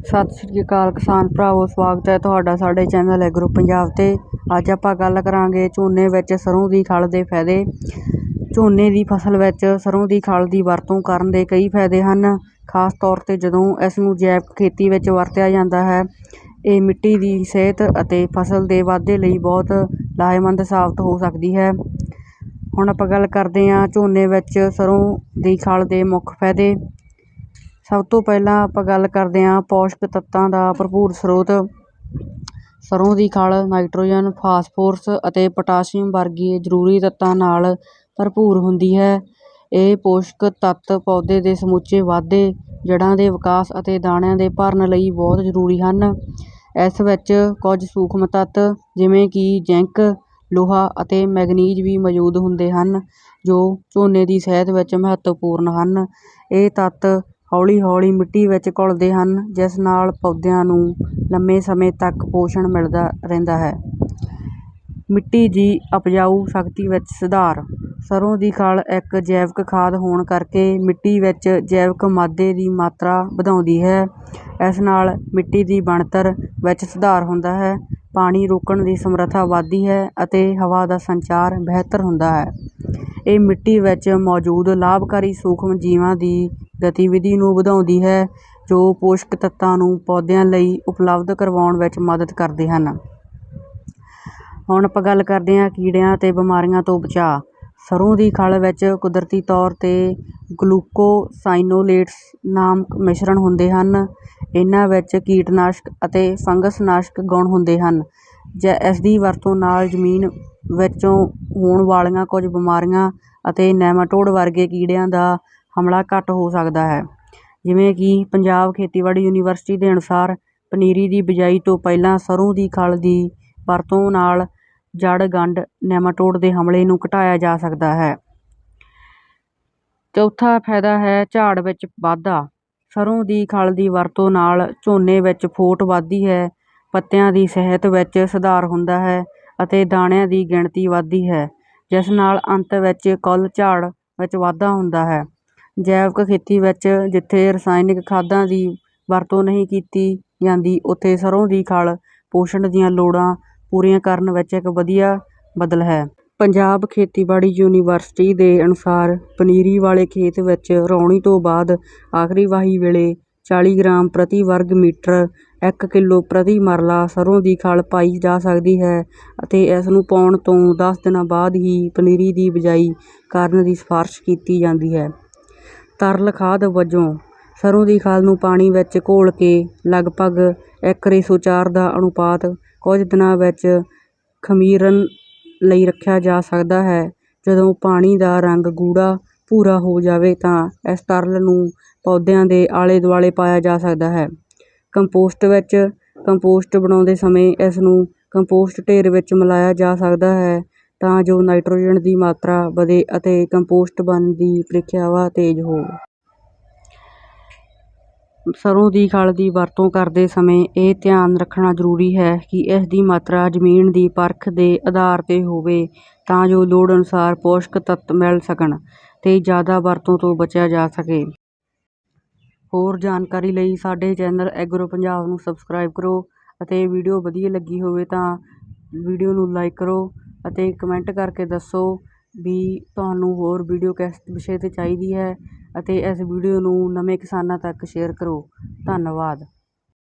ਸਤਿ ਸ਼੍ਰੀ ਅਕਾਲ ਕਿਸਾਨ ਭਰਾਵੋ, ਸਵਾਗਤ ਹੈ ਤੁਹਾਡਾ ਸਾਡੇ ਚੈਨਲ ਐਗਰੋ ਪੰਜਾਬ 'ਤੇ। ਅੱਜ ਆਪਾਂ ਗੱਲ ਕਰਾਂਗੇ ਝੋਨੇ ਵਿੱਚ ਸਰੋਂ ਦੀ ਖਲ ਦੇ ਫਾਇਦੇ। ਝੋਨੇ ਦੀ ਫਸਲ ਵਿੱਚ ਸਰੋਂ ਦੀ ਖਲ ਦੀ ਵਰਤੋਂ ਕਰਨ ਦੇ ਕਈ ਫਾਇਦੇ ਹਨ। ਖਾਸ ਤੌਰ 'ਤੇ ਜਦੋਂ ਇਸ ਨੂੰ ਜੈਵਿਕ ਖੇਤੀ ਵਿੱਚ ਵਰਤਿਆ ਜਾਂਦਾ ਹੈ, ਇਹ ਮਿੱਟੀ ਦੀ ਸਿਹਤ ਅਤੇ ਫਸਲ ਦੇ ਵਾਧੇ ਲਈ ਬਹੁਤ ਲਾਹੇਵੰਦ ਸਾਬਤ ਹੋ ਸਕਦੀ ਹੈ। ਹੁਣ ਆਪਾਂ ਗੱਲ ਕਰਦੇ ਹਾਂ ਝੋਨੇ ਵਿੱਚ ਸਰੋਂ ਦੀ ਖਲ ਦੇ ਮੁੱਖ ਫਾਇਦੇ। ਸਭ ਤੋਂ ਪਹਿਲਾਂ ਆਪਾਂ ਗੱਲ ਕਰਦੇ ਹਾਂ ਪੌਸ਼ਕ ਤੱਤਾਂ ਦਾ ਭਰਪੂਰ ਸਰੋਤ। ਸਰ੍ਹੋਂ ਦੀ ਖਲ, ਨਾਈਟ੍ਰੋਜਨ, ਫਾਸਫੋਰਸ ਅਤੇ ਪੋਟਾਸ਼ੀਅਮ ਵਰਗੇ ਜ਼ਰੂਰੀ ਤੱਤਾਂ ਨਾਲ ਭਰਪੂਰ ਹੁੰਦੀ ਹੈ। ਇਹ ਪੋਸ਼ਕ ਤੱਤ ਪੌਦੇ ਦੇ ਸਮੁੱਚੇ ਵਾਧੇ, ਜੜ੍ਹਾਂ ਦੇ ਵਿਕਾਸ ਅਤੇ ਦਾਣਿਆਂ ਦੇ ਭਰਨ ਲਈ ਬਹੁਤ ਜ਼ਰੂਰੀ ਹਨ। ਇਸ ਵਿੱਚ ਕੁਝ ਸੂਖਮ ਤੱਤ ਜਿਵੇਂ ਕਿ ਜ਼ਿੰਕ, ਲੋਹਾ ਅਤੇ ਮੈਗਨੀਜ਼ ਵੀ ਮੌਜੂਦ ਹੁੰਦੇ ਹਨ, ਜੋ ਝੋਨੇ ਦੀ ਸਿਹਤ ਵਿੱਚ ਮਹੱਤਵਪੂਰਨ ਹਨ। ਇਹ ਤੱਤ ਹੌਲੀ ਹੌਲੀ ਮਿੱਟੀ ਵਿੱਚ ਘੁਲਦੇ ਹਨ, ਜਿਸ ਨਾਲ ਪੌਦਿਆਂ ਨੂੰ ਲੰਮੇ ਸਮੇਂ ਤੱਕ ਪੋਸ਼ਣ ਮਿਲਦਾ ਰਹਿੰਦਾ ਹੈ। ਮਿੱਟੀ ਦੀ ਉਪਜਾਊ ਸ਼ਕਤੀ ਵਿੱਚ ਸੁਧਾਰ। ਸਰ੍ਹੋਂ ਦੀ ਖਲ ਇੱਕ ਜੈਵਿਕ ਖਾਦ ਹੋਣ ਕਰਕੇ ਮਿੱਟੀ ਵਿੱਚ ਜੈਵਿਕ ਮਾਦੇ ਦੀ ਮਾਤਰਾ ਵਧਾਉਂਦੀ ਹੈ। ਇਸ ਨਾਲ ਮਿੱਟੀ ਦੀ ਬਣਤਰ ਵਿੱਚ ਸੁਧਾਰ ਹੁੰਦਾ ਹੈ, ਪਾਣੀ ਰੋਕਣ ਦੀ ਸਮਰੱਥਾ ਵੱਧਦੀ ਹੈ ਅਤੇ ਹਵਾ ਦਾ ਸੰਚਾਰ ਬਿਹਤਰ ਹੁੰਦਾ ਹੈ। ਇਹ ਮਿੱਟੀ ਵਿੱਚ ਮੌਜੂਦ ਲਾਭਕਾਰੀ ਸੂਖਮ ਜੀਵਾਂ ਦੀ ਗਤੀਵਿਧੀ ਨੂੰ ਵਧਾਉਂਦੀ ਹੈ, ਜੋ ਪੋਸ਼ਕ ਤੱਤਾਂ ਨੂੰ ਪੌਦਿਆਂ ਲਈ ਉਪਲਬਧ ਕਰਵਾਉਣ ਵਿੱਚ ਮਦਦ ਕਰਦੇ ਹਨ। ਹੁਣ ਆਪਾਂ ਗੱਲ ਕਰਦੇ ਹਾਂ ਕੀੜਿਆਂ ਅਤੇ ਬਿਮਾਰੀਆਂ ਤੋਂ ਬਚਾਅ। ਸਰ੍ਹੋਂ ਦੀ ਖਲ ਵਿੱਚ ਕੁਦਰਤੀ ਤੌਰ 'ਤੇ ਗਲੂਕੋਸਾਈਨੋਲੇਟਸ ਨਾਮਕ ਮਿਸ਼ਰਣ ਹੁੰਦੇ ਹਨ। ਇਹਨਾਂ ਵਿੱਚ ਕੀਟਨਾਸ਼ਕ ਅਤੇ ਫੰਗਸਨਾਸ਼ਕ ਗੁਣ ਹੁੰਦੇ ਹਨ, ਜ ਇਸ ਦੀ ਵਰਤੋਂ ਨਾਲ ਜ਼ਮੀਨ ਵਿੱਚੋਂ ਹੋਣ ਵਾਲੀਆਂ ਕੁਝ ਬਿਮਾਰੀਆਂ ਅਤੇ ਨੈਮਾਟੋਡ ਵਰਗੇ ਕੀੜਿਆਂ ਦਾ ਹਮਲਾ ਘੱਟ ਹੋ ਸਕਦਾ ਹੈ। ਜਿਵੇਂ ਕਿ ਪੰਜਾਬ ਖੇਤੀਬਾੜੀ ਯੂਨੀਵਰਸਿਟੀ ਦੇ ਅਨੁਸਾਰ ਪਨੀਰੀ ਦੀ ਬਿਜਾਈ ਤੋਂ ਪਹਿਲਾਂ ਸਰ੍ਹੋਂ ਦੀ ਖਲ ਦੀ ਵਰਤੋਂ ਨਾਲ ਜੜ ਗੰਢ ਨੈਮਾਟੋਡ ਦੇ ਹਮਲੇ ਨੂੰ ਘਟਾਇਆ ਜਾ ਸਕਦਾ ਹੈ। ਚੌਥਾ ਫਾਇਦਾ ਹੈ ਝਾੜ ਵਿੱਚ ਵਾਧਾ। ਸਰ੍ਹੋਂ ਦੀ ਖਲ ਦੀ ਵਰਤੋਂ ਨਾਲ ਝੋਨੇ ਵਿੱਚ ਫੋਟ ਵੱਧਦੀ ਹੈ, ਪੱਤਿਆਂ ਦੀ ਸਿਹਤ ਵਿੱਚ ਸੁਧਾਰ ਹੁੰਦਾ ਹੈ ਅਤੇ ਦਾਣਿਆਂ ਦੀ ਗਿਣਤੀ ਵੱਧਦੀ ਹੈ, ਜਿਸ ਨਾਲ ਅੰਤ ਵਿੱਚ ਕੁੱਲ ਝਾੜ ਵਿੱਚ ਵਾਧਾ ਹੁੰਦਾ ਹੈ। ਜੈਵਿਕ ਖੇਤੀ ਵਿੱਚ ਜਿੱਥੇ ਰਸਾਇਣਿਕ ਖਾਦਾਂ ਦੀ ਵਰਤੋਂ ਨਹੀਂ ਕੀਤੀ ਜਾਂਦੀ, ਉੱਥੇ ਸਰ੍ਹੋਂ ਦੀ ਖਲ ਪੋਸ਼ਣ ਦੀਆਂ ਲੋੜਾਂ ਪੂਰੀਆਂ ਕਰਨ ਵਿੱਚ ਇੱਕ ਵਧੀਆ ਬਦਲ ਹੈ। ਪੰਜਾਬ ਖੇਤੀਬਾੜੀ ਯੂਨੀਵਰਸਿਟੀ ਦੇ ਅਨੁਸਾਰ ਪਨੀਰੀ ਵਾਲੇ ਖੇਤ ਵਿੱਚ ਰੌਣੀ ਤੋਂ ਬਾਅਦ ਆਖਰੀ ਵਾਹੀ ਵੇਲੇ ਚਾਲੀ ਗ੍ਰਾਮ ਪ੍ਰਤੀ ਵਰਗ ਮੀਟਰ ਇੱਕ ਕਿਲੋ ਪ੍ਰਤੀ ਮਰਲਾ ਸਰ੍ਹੋਂ ਦੀ ਖਲ ਪਾਈ ਜਾ ਸਕਦੀ ਹੈ ਅਤੇ ਇਸ ਨੂੰ ਪਾਉਣ ਤੋਂ ਦਸ ਦਿਨਾਂ ਬਾਅਦ ਹੀ ਪਨੀਰੀ ਦੀ ਬਿਜਾਈ ਕਰਨ ਦੀ ਸਿਫਾਰਸ਼ ਕੀਤੀ ਜਾਂਦੀ ਹੈ। ਤਰਲ ਖਾਦ ਵਜੋਂ ਸਰ੍ਹੋਂ ਦੀ ਖਲ ਨੂੰ ਪਾਣੀ ਵਿੱਚ ਘੋਲ ਕੇ ਲਗਭਗ ਇੱਕ ਰੇਸੋ ਚਾਰ ਦਾ ਅਨੁਪਾਤ ਕੁਝ ਦਿਨਾਂ ਵਿੱਚ ਖਮੀਰਨ ਲਈ ਰੱਖਿਆ ਜਾ ਸਕਦਾ ਹੈ। ਜਦੋਂ ਪਾਣੀ ਦਾ ਰੰਗ ਗੂੜਾ ਭੂਰਾ ਹੋ ਜਾਵੇ ਤਾਂ ਇਸ ਤਰਲ ਨੂੰ ਪੌਦਿਆਂ ਦੇ ਆਲੇ ਦੁਆਲੇ ਪਾਇਆ ਜਾ ਸਕਦਾ ਹੈ। ਕੰਪੋਸਟ ਵਿੱਚ ਕੰਪੋਸਟ ਬਣਾਉਂਦੇ ਸਮੇਂ ਇਸ ਨੂੰ ਕੰਪੋਸਟ ਢੇਰ ਵਿੱਚ ਮਿਲਾਇਆ ਜਾ ਸਕਦਾ ਹੈ। ਤਾਂ ਜੋ ਨਾਈਟ੍ਰੋਜਨ ਦੀ ਮਾਤਰਾ ਵਧੇ ਅਤੇ ਕੰਪੋਸਟ ਬਣਨ ਦੀ ਪ੍ਰਕਿਰਿਆ ਤੇਜ਼ ਹੋ ਸਰ੍ਹੋਂ ਦੀ ਖਲ ਦੀ ਵਰਤੋਂ ਕਰਦੇ ਸਮੇਂ ਇਹ ਧਿਆਨ ਰੱਖਣਾ ਜ਼ਰੂਰੀ ਹੈ ਕਿ ਇਸ ਦੀ ਮਾਤਰਾ ਜ਼ਮੀਨ ਦੀ ਪਰਖ ਦੇ ਆਧਾਰ 'ਤੇ ਹੋਵੇ ਤਾਂ ਜੋ ਲੋੜ ਅਨੁਸਾਰ ਪੋਸ਼ਕ ਤੱਤ ਮਿਲ ਸਕਣ ਅਤੇ ਜ਼ਿਆਦਾ ਵਰਤੋਂ ਤੋਂ ਬਚਿਆ ਜਾ ਸਕੇ। ਹੋਰ ਜਾਣਕਾਰੀ ਲਈ ਸਾਡੇ ਚੈਨਲ ਐਗਰੋ ਪੰਜਾਬ ਨੂੰ ਸਬਸਕ੍ਰਾਈਬ ਕਰੋ ਅਤੇ ਵੀਡੀਓ ਵਧੀਆ ਲੱਗੀ ਹੋਵੇ ਤਾਂ ਵੀਡੀਓ ਨੂੰ ਲਾਈਕ ਕਰੋ ਅਤੇ ਕਮੈਂਟ ਕਰਕੇ ਦੱਸੋ ਵੀ ਤੁਹਾਨੂੰ ਹੋਰ ਵੀਡੀਓ ਕਿਸ ਵਿਸ਼ੇ 'ਤੇ ਚਾਹੀਦੀ ਹੈ ਅਤੇ ਇਸ ਵੀਡੀਓ ਨੂੰ ਨਵੇਂ ਕਿਸਾਨਾਂ ਤੱਕ ਸ਼ੇਅਰ ਕਰੋ। ਧੰਨਵਾਦ।